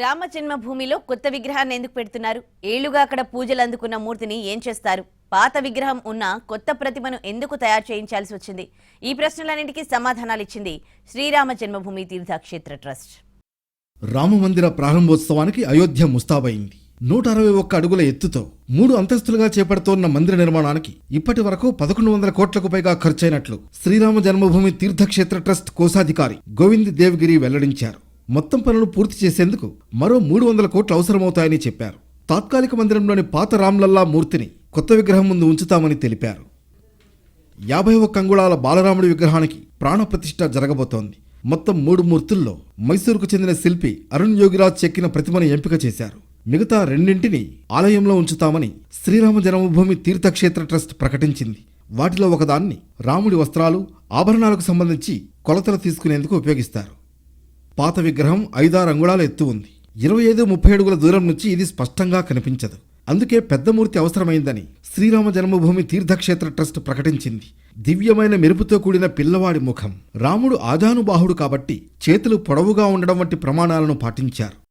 రామ జన్మభూమిలో కొత్త విగ్రహాన్ని ఎందుకు పెడుతున్నారు? ఏళ్ళుగా అక్కడ పూజలు అందుకున్న మూర్తిని ఏం చేస్తారు? పాత విగ్రహం ఉన్న కొత్త ప్రతిమను ఎందుకు తయారు చేయించాల్సి వచ్చింది? ఈ ప్రశ్నలన్నింటికీ సమాధానాలు ఇచ్చింది శ్రీరామ జన్మభూమి తీర్థక్షేత్ర ట్రస్ట్. రామమందిర ప్రారంభోత్సవానికి అయోధ్య ముస్తాబైంది. నూట అరవై ఒక్క అడుగుల ఎత్తుతో మూడు అంతస్తులుగా చేపడుతోన్న మందిర నిర్మాణానికి ఇప్పటి వరకు పదకొండు వందల కోట్లకు పైగా ఖర్చయినట్లు శ్రీరామ జన్మభూమి తీర్థక్షేత్ర ట్రస్ట్ కోశాధికారి గోవింద్ దేవ్గిరి వెల్లడించారు. మొత్తం పనులు పూర్తి చేసేందుకు మరో మూడు వందల కోట్లు అవసరమవుతాయని చెప్పారు. తాత్కాలిక మందిరంలోని పాత రామ్లల్లా మూర్తిని కొత్త విగ్రహం ముందు ఉంచుతామని తెలిపారు. యాభై ఒక్క అంగుళాల బాలరాముడి విగ్రహానికి ప్రాణప్రతిష్ఠ జరగబోతోంది. మొత్తం మూడు మూర్తుల్లో మైసూరుకు చెందిన శిల్పి అరుణ్ యోగిరాజ్ చెక్కిన ప్రతిమను ఎంపిక చేశారు. మిగతా రెండింటిని ఆలయంలో ఉంచుతామని శ్రీరామ జన్మభూమి తీర్థక్షేత్ర ట్రస్ట్ ప్రకటించింది. వాటిలో ఒకదాన్ని రాముడి వస్త్రాలు ఆభరణాలకు సంబంధించి కొలతలు తీసుకునేందుకు ఉపయోగిస్తారు. పాత విగ్రహం ఐదారు అంగుళాల ఎత్తు ఉంది. ఇరవై ఐదు ముప్పై అడుగుల దూరం నుంచి ఇది స్పష్టంగా కనిపించదు. అందుకే పెద్ద మూర్తి అవసరమైందని శ్రీరామ జన్మభూమి తీర్థక్షేత్ర ట్రస్ట్ ప్రకటించింది. దివ్యమైన మెరుపుతో కూడిన పిల్లవాడి ముఖం. రాముడు ఆజానుబాహుడు కాబట్టి చేతులు పొడవుగా ఉండడం వంటి ప్రమాణాలను పాటించారు.